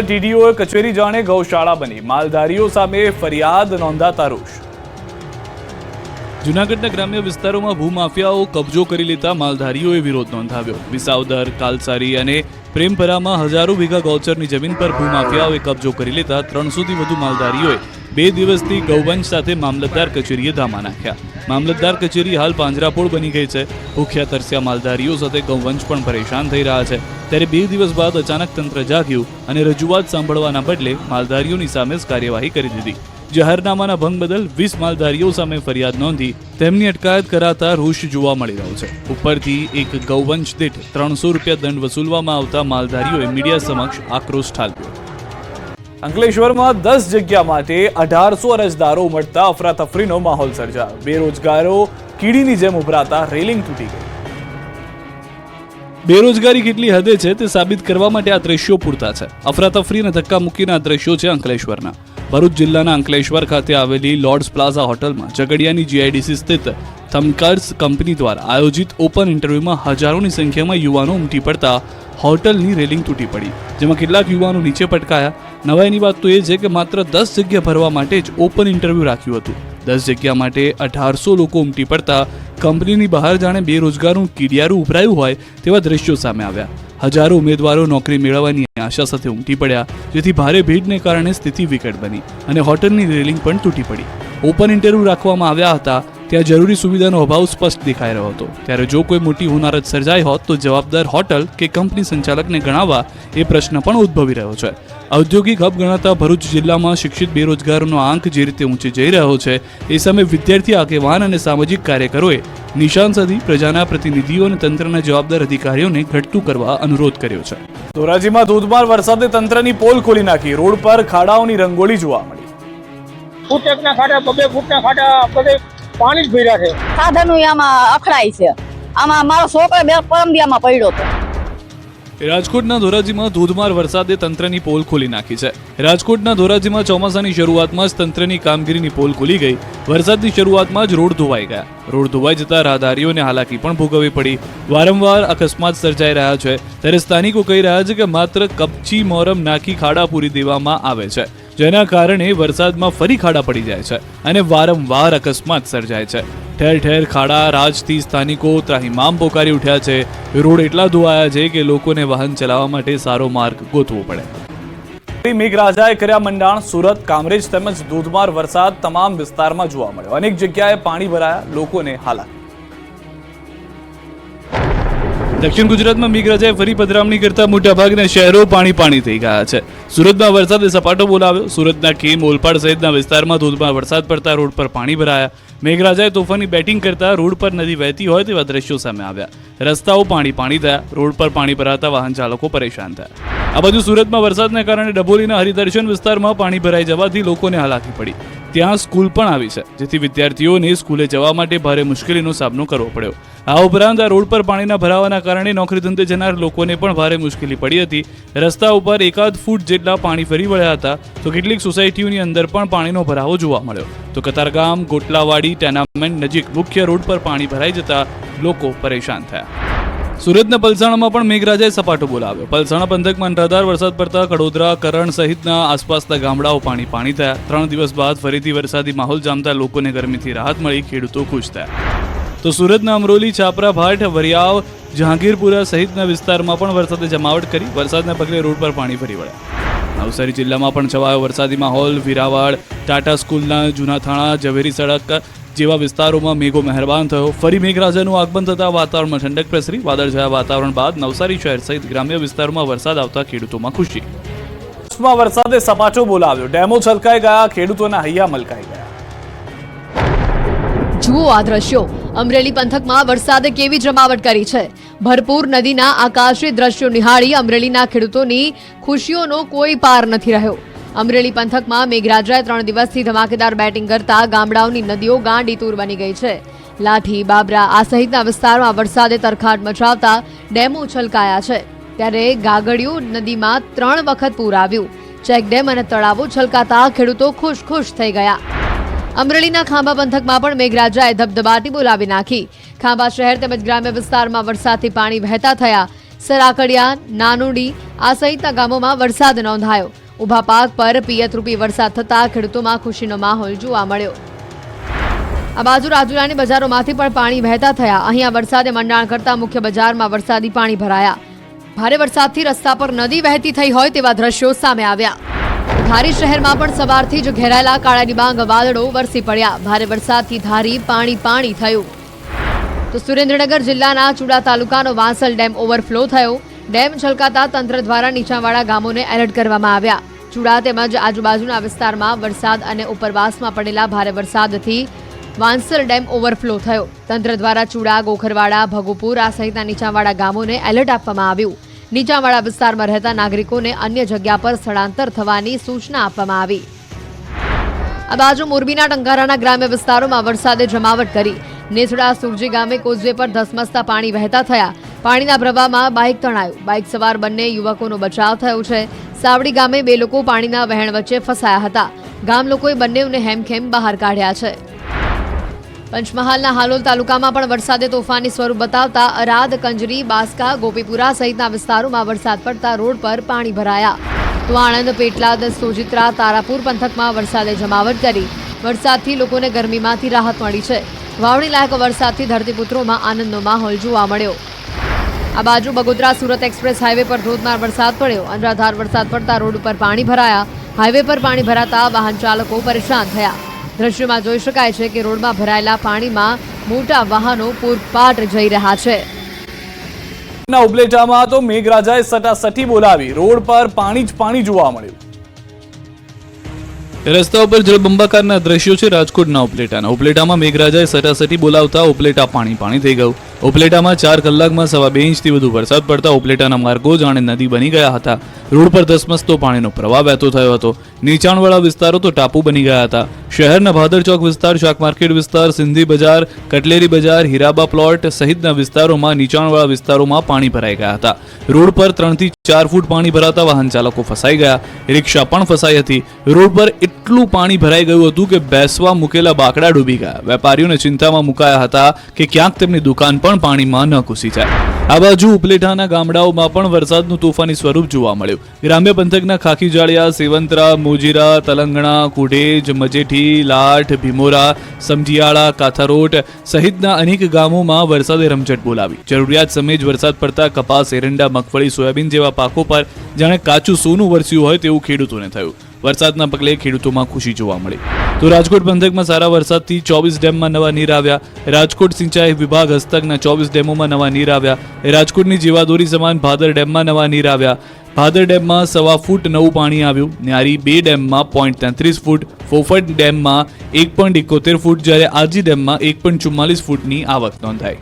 ટીડીઓએ કચેરી જાણે ગૌશાળા બની. માલધારીઓ સામે ફરિયાદ નોંધાતા રોષ. જૂનાગઢના ગ્રામ્ય વિસ્તારોમાં ભૂમાફિયાઓ કબજો કરી લેતા માલધારીઓએ વિરોધ નોંધાવ્યો. વિસાવદર, કાલસારી અને પ્રેમપરામાં હજારો વીઘા ગૌચરની જમીન પર ભૂમાફિયાઓએ કબજો કરી લેતા ત્રણસોથી વધુ માલધારીઓએ બે દિવસથી ગૌવંશ સાથે મામલતદાર કચેરીએ ધામા નાખ્યા. મામલતદાર કચેરી હાલ પાંજરાપોળ બની ગઈ છે. ભૂખ્યા તરસ્યા માલધારીઓ સાથે ગૌવંશ પણ પરેશાન થઈ રહ્યા છે. ત્યારે બે દિવસ બાદ અચાનક તંત્ર જાગ્યું અને રજૂઆત સાંભળવાના બદલે માલધારીઓની સામે જ કાર્યવાહી કરી દીધી. જાહેરનામાના ભંગ બદલ વીસ માલધારીઓ સામે ફરિયાદ નોંધી તેમની અટકાયત કરાતા રોષ જોવા મળી રહ્યો છે. ઉપરથી એક ગૌવંશ દીઠ ત્રણસો રૂપિયા દંડ વસૂલવામાં આવતા માલધારીઓએ મીડિયા સમક્ષ આક્રોશ ઠાલવ્યો. અંકલેશ્વરમાં દસ જગ્યા માટે અઢારસો અરજદારો ઉમટતા અફરાતફરીનો માહોલ સર્જાયો. બેરોજગારો કીડીની જેમ ઉભરાતા રેલિંગ તૂટી ગઈ. બેરોજગારી કેટલી હદે છે તે સાબિત કરવા માટે આ દ્રશ્યો પૂરતા છે. અફરાતફરી અને ધક્કા મૂકીના દ્રશ્યો છે અંકલેશ્વરના. ભરૂચ જિલ્લાના અંકલેશ્વર ખાતે આવેલી લોર્ડ્સ પ્લાઝા હોટલમાં ઝઘડિયાની જીઆઈડીસી સ્થિત થમકાર્સ કંપની દ્વારા આયોજિત ઓપન ઇન્ટરવ્યુમાં હજારોની સંખ્યામાં યુવાનો ઉમટી પડતા હોટલની રેલિંગ તૂટી પડી, જેમાં કેટલાક યુવાનો નીચે પટકાયા નવાઈની વાત તો એ છે કે માત્ર દસ જગ્યા ભરવા માટે જ ઓપન ઇન્ટરવ્યૂ રાખ્યું હતું. દસ જગ્યા માટે અઢારસો લોકો ઉમટી પડતા કંપનીની બહાર જાણે બેરોજગારનું કીડિયારું ઉભરાયું હોય તેવા દ્રશ્યો સામે આવ્યા. હજારો ઉમેદવારો નોકરી મેળવવાની આશા સાથે ઉમટી પડ્યા, જેથી ભારે ભીડને કારણે સ્થિતિ વિકટ બની અને હોટલની રેલિંગ પણ તૂટી પડી. ઓપન ઇન્ટરવ્યૂ રાખવામાં આવ્યા હતા ત્યાં જરૂરી સુવિધાનો અભાવ સ્પષ્ટ દેખાઈ રહ્યો હતો. ત્યારે જો કોઈ મોટી હોનારત સર્જાઈ હોત તો જવાબદાર હોટલ કે કંપની સંચાલકને ગણાવવા એ પ્રશ્ન પણ ઉદ્ભવી રહ્યો છે. ઔદ્યોગિક હબ ગણાતા ભરૂચ જિલ્લામાં શિક્ષિત બેરોજગારોનો આંક જે રીતે ઊંચે જઈ રહ્યો છે એ સામે વિદ્યાર્થી આગેવાન અને સામાજિક કાર્યકરોએ નિશાન સાધી પ્રજાના પ્રતિનિધિઓ અને તંત્રના જવાબદાર અધિકારીઓને ઘટતું કરવા અનુરોધ કર્યો છે. ધોરાજીમાં ધોધમાર વરસાદે તંત્રની પોલ ખોલી નાખી. રોડ પર ખાડાઓની રંગોળી જોવા મળી. ફૂટેકના ખાડા બબે ફૂટના ખાડા બધે પાણી જ ભર્યા છે. સાધનો આમાં અખડાય છે. આમાં મારો છોકરો બે પરમદિયામાં પડ્યો હતો. રાજકોટના ધોરાજીમાં ધોધમાર વરસાદે તંત્રની પોલ ખોલી નાખી છે. રાજકોટના ધોરાજીમાં ચોમાસાની શરૂઆતમાં જ તંત્રની કામગીરીની પોલ ખુલી ગઈ. વરસાદની શરૂઆતમાં જ રોડ ધોવાઈ ગયા. રોડ ધોવાઈ જતા રાહદારીઓને હાલાકી પણ ભોગવવી પડી. વારંવાર અકસ્માત સર્જાઈ રહ્યા છે. ત્યારે સ્થાનિકો કહી રહ્યા છે કે માત્ર કપચી મોરમ નાખી ખાડા પૂરી દેવામાં આવે છે. જેના કારણે વરસાદમાં ફરી ખાડા પડી જાય છે અને વારંવાર અકસ્માત સર્જાય છે. ઠેર ઠેર ખાડા, રાજથી સ્થાનિકો ત્રાહિમામ પોકારી ઉઠ્યા છે. રોડ એટલા ધોવાયા છે કે લોકોને વાહન ચલાવવા માટે સારો માર્ગ ગોતવો પડે. મેઘરાજાએ કર્યા મંડાણ, સુરત, કામરેજ તેમજ ધોધમાર વરસાદ તમામ વિસ્તારમાં જોવા મળ્યો. અનેક જગ્યાએ પાણી ભરાયા, લોકોને હાલાકી. દક્ષિણ ગુજરાતમાં મેઘરાજાએ ફરી પધરામણી કરતા મોટાભાગના શહેરો પાણી પાણી થઈ ગયા છે. સુરતમાં વરસાદે સપાટો બોલાવ્યો. સુરતના કેમ ઓલપાડ સહિતના વિસ્તારમાં ધોધમાર વરસાદ પડતા રોડ પર પાણી ભરાયા. મેઘરાજાએ તોફાની બેટિંગ કરતા રોડ પર નદી વહેતી હોય તેવા દ્રશ્યો સામે આવ્યા. રસ્તાઓ પાણી પાણી થયા. રોડ પર પાણી ભરાતા વાહન ચાલકો પરેશાન થયા. આ બાજુ સુરતમાં વરસાદને કારણે ડભોલીના હરિદર્શન વિસ્તારમાં પાણી ભરાઈ જવાથી લોકોને હાલાકી પડી. ત્યાં સ્કૂલ પણ આવી છે, જેથી વિદ્યાર્થીઓને સ્કૂલે જવા માટે ભારે મુશ્કેલીનો સામનો કરવો પડ્યો. આ ઉપરાંત આ રોડ પર પાણીના ભરાવાના કારણે નોકરી ધંધે જનાર લોકોને પણ ભારે મુશ્કેલી પડી હતી. રસ્તા ઉપર એકાદ ફૂટ જેટલા પાણી ફરી વળ્યા હતા, તો કેટલીક સોસાયટીઓની અંદર પણ પાણીનો ભરાવો જોવા મળ્યો. તો કતારગામ, ગોટલાવાડી, ટેનામેન્ટ નજીક મુખ્ય રોડ પર પાણી ભરાઈ જતા લોકો પરેશાન થયા. સુરતના પલસાણામાં પણ મેઘરાજાએ સપાટો બોલાવ્યો. પલસાણા પંથકમાં અનરાધાર વરસાદ પડતા કડોદરા, કરણ સહિતના આસપાસના ગામડાઓ પાણી પાણી થયા. ત્રણ દિવસ બાદ ફરીથી વરસાદી માહોલ જામતા લોકોને ગરમીથી રાહત મળી, ખેડૂતો ખુશ થયા. તો સુરતના અમરોલી, છાપરા, ભાટ, વરિયાવ, જહાંગીરપુરા સહિતના વિસ્તારમાં પણ વરસાદે જમાવટ કરી. વરસાદના પગલે રોડ પર પાણી ફરી વળ્યા. નવસારી જિલ્લામાં પણ છવાયો વરસાદી માહોલ. વિરાવાડ, ટાટા સ્કૂલના જૂના થાણા, ઝવેરી સડક જેવા વિસ્તારોમાં મેઘો મહેરબાન થયો. ફરી મેઘરાજાનું આગમન થતાં વાતાવરણમાં ઠંડક પ્રસરી. વાદળછાયા વાતાવરણ બાદ નવસારી શહેર સહિત ગ્રામ્ય વિસ્તારોમાં વરસાદ આવતા ખેડૂતોમાં ખુશી. વરસાદે સપાટો બોલાવ્યો. ડેમો છલકાઈ ગયા, ખેડૂતોના હૈયા મલકાઈ ગયા. જુઓ આ દ્રશ્યો. અમરેલી પંથકમાં વરસાદે કેવી જમાવટ કરી છે? ભરપૂર નદીના આકાશી દ્રશ્યો નિહાળી અમરેલીના ખેડૂતોની ખુશીઓનો કોઈ પાર નથી રહ્યો. અમરેલી પંથકમાં મેઘરાજાએ ત્રણ દિવસથી ધમાકેદાર બેટિંગ કરતા ગામડાઓની નદીઓ ગાંડી તૂર બની ગઈ છે. લાઠી, બાબરા આ સહિતના વિસ્તારમાં વરસાદે તરખાટ મચાવતા ડેમો છલકાયા છે. ત્યારે ગાગડિયું નદીમાં ત્રણ વખત પૂર આવ્યું. ચેકડેમ અને તળાવો છલકાતા ખેડૂતો ખુશ ખુશ થઈ ગયા. અમરેલીના ખાંભા પંથકમાં પણ મેઘરાજાએ ધબધબાટી બોલાવી નાખી. ખાંભા શહેર તેમજ ગ્રામ્ય વિસ્તારમાં વરસાદથી પાણી વહેતા થયા. સરાકડિયા, નાનુડી આ સહિતના ગામોમાં વરસાદ નોંધાયો. ઊભા પાક પર પિયતરૂપી વરસાદ થતાં ખેડૂતોમાં ખુશીનો માહોલ જોવા મળ્યો. આ બાજુ રાજુલાની બજારોમાંથી પણ પાણી વહેતા થયા. અહીંયા વરસાદે મંડાણ કરતા મુખ્ય બજારમાં વરસાદી પાણી ભરાયા. ભારે વરસાદથી રસ્તા પર નદી વહેતી થઈ હોય તેવા દ્રશ્યો સામે આવ્યા. ધારી શહેરમાં પણ સવારથી જ ઘેરાયેલા કાળા ડિબાંગ વાદળો વરસી પડ્યા. ભારે વરસાદથી ધારી પાણી પાણી થયું. તો સુરેન્દ્રનગર જિલ્લાના ચુડા તાલુકાનો વાંસલ ડેમ ઓવરફ્લો થયો. ડેમ છલકાતા તંત્ર દ્વારા નીચાણવાળા ગામોને એલર્ટ કરવામાં આવ્યા. ચુડા તેમજ આજુબાજુના વિસ્તારમાં વરસાદ અને ઉપરવાસમાં પડેલા ભારે વરસાદથી વાંસલ ડેમ ઓવરફ્લો થયો. તંત્ર દ્વારા ચુડા, ગોખરવાડા, ભગુપુર આ સહિતના નીચાણવાળા ગામોને એલર્ટ આપવામાં આવ્યું. નીચાણવાળા વિસ્તારમાં રહેતા નાગરિકોને અન્ય જગ્યા પર સ્થળાંતર થવાની સૂચના આપવામાં આવી. આ બાજુ મોરબીના ટંકારાના ગ્રામ્ય વિસ્તારોમાં વરસાદે જમાવટ કરી. નેસડા, સુરજી ગામે કોઝવે પર ધસમસતા પાણી વહેતા થયા. પાણીના પ્રવાહમાં બાઇક તણાયું. બાઇક સવાર બંને યુવકોનો બચાવ થયો છે. સાવડી ગામે બે લોકો પાણીના વહેણ વચ્ચે ફસાયા હતા. ગામ લોકોએ બંનેઓને હેમખેમ બહાર કાઢ્યા છે. પંચમહાલના હાલોલ તાલુકામાં પણ વરસાદે તોફાની સ્વરૂપ બતાવતા અરાદ, કંજરી, બાસ્કા, ગોપીપુરા સહિતના વિસ્તારોમાં વરસાદ પડતા રોડ પર પાણી ભરાયા. તો આણંદ, પેટલાદ, સોજિત્રા, તારાપુર પંથકમાં વરસાદે જમાવટ કરી. વરસાદથી લોકોને ગરમીમાંથી રાહત મળી છે. વાવણી લાયક વરસાદથી ધરતીપુત્રોમાં આનંદનો માહોલ જોવા મળ્યો. આ બાજુ બગોદરા સુરત એક્સપ્રેસ હાઈવે પર ધોધમાર વરસાદ પડ્યો. અનરાધાર વરસાદ પડતા રોડ ઉપર પાણી ભરાયા. હાઈવે પર પાણી ભરાતા વાહન ચાલકો પરેશાન થયા. દ્રશ્યમાં જોઈ શકાય છે કે રોડમાં ભરાયેલા પાણીમાં મોટા વાહનો પૂરપાટ જઈ રહ્યા છે. ના ઉપલેટામાં તો મેઘરાજાએ સટાસટી બોલાવી. રોડ પર પાણી જ પાણી જોવા મળ્યું. રસ્તા ઉપર જળબંબાકારના દ્રશ્યો છે રાજકોટના ઉપલેટાના. ઉપલેટામાં મેઘરાજાએ સટાસટી બોલાવતા ઉપલેટા પાણી પાણી થઈ ગયું. ઉપલેટામાં ચાર કલાકમાં સવા બે ઇંચથી વધુ વરસાદ પડતા ઉપલેટાના માર્ગો જાણે નદી બની ગયા હતા. રોડ પર ધસમસતો પાણીનો પ્રવાહ વહેતો થયો હતો. નીચાણવાળા વિસ્તારો તો ટાપુ બની ગયા હતા. શહેરના ભાદર ચોક વિસ્તાર, શાક માર્કેટ વિસ્તાર, સિંધી બજાર, કટલેરી બજાર, હીરાબા પ્લોટ સહિતના વિસ્તારોમાં નીચાણવાળા વિસ્તારોમાં પાણી ભરાઈ ગયા હતા. રોડ પર ત્રણથી ચાર ફૂટ પાણી ભરાતા વાહન ચાલકો ફસાઈ ગયા. રિક્ષા પણ ફસાઈ હતી. રોડ પર એટલું પાણી ભરાઈ ગયું હતું કે બેસવા મૂકેલા બાકડા ડૂબી ગયા. વેપારીઓને ચિંતામાં મુકાયા હતા કે ક્યાંક તેમની દુકાન પણ પાણીમાં ન ઘૂસી જાય. આ બાજુ ઉપલેટાના ગામડાઓમાં પણ વરસાદનું તોફાની સ્વરૂપ જોવા મળ્યું. ગ્રામ્ય પંથકના ખાખીજાળિયા, સેવંતરા, મોજીરા, તલંગણા, કુઢેજ, મજેઠી લાઠ ભીમોરા, સમજીયાળા, કાથારોટ સહિતના અનેક ગામોમાં વરસાદે રમઝટ બોલાવી. જરૂરિયાત સમયે જ વરસાદ પડતા કપાસ, એરંડા, મગફળી, સોયાબીન જેવા પાકો પર જાણે કાચું સોનું વરસ્યું હોય તેવું ખેડૂતોને થયું. વરસાદના પગલે ખેડૂતોમાં ખુશી જોવા મળી. તો રાજકોટ પંથકમાં સારા વરસાદથી ચોવીસ ડેમમાં નવા નીર આવ્યા. રાજકોટ સિંચાઈ વિભાગ હસ્તકના ચોવીસ ડેમોમાં નવા નીર આવ્યા. રાજકોટની જીવાદોરી સમાન ભાદર ડેમમાં નવા નીર આવ્યા. ભાદર ડેમમાં સવા ફૂટ નવું પાણી આવ્યું. ન્યારી બે ડેમમાં પોઈન્ટ તેત્રીસ ફૂટ ફોફટ ડેમમાં એક પોઈન્ટ એકોતેર ફૂટ, જ્યારે આજી ડેમમાં એક પોઈન્ટ ચુમ્માલીસ ફૂટની આવક નોંધાઈ.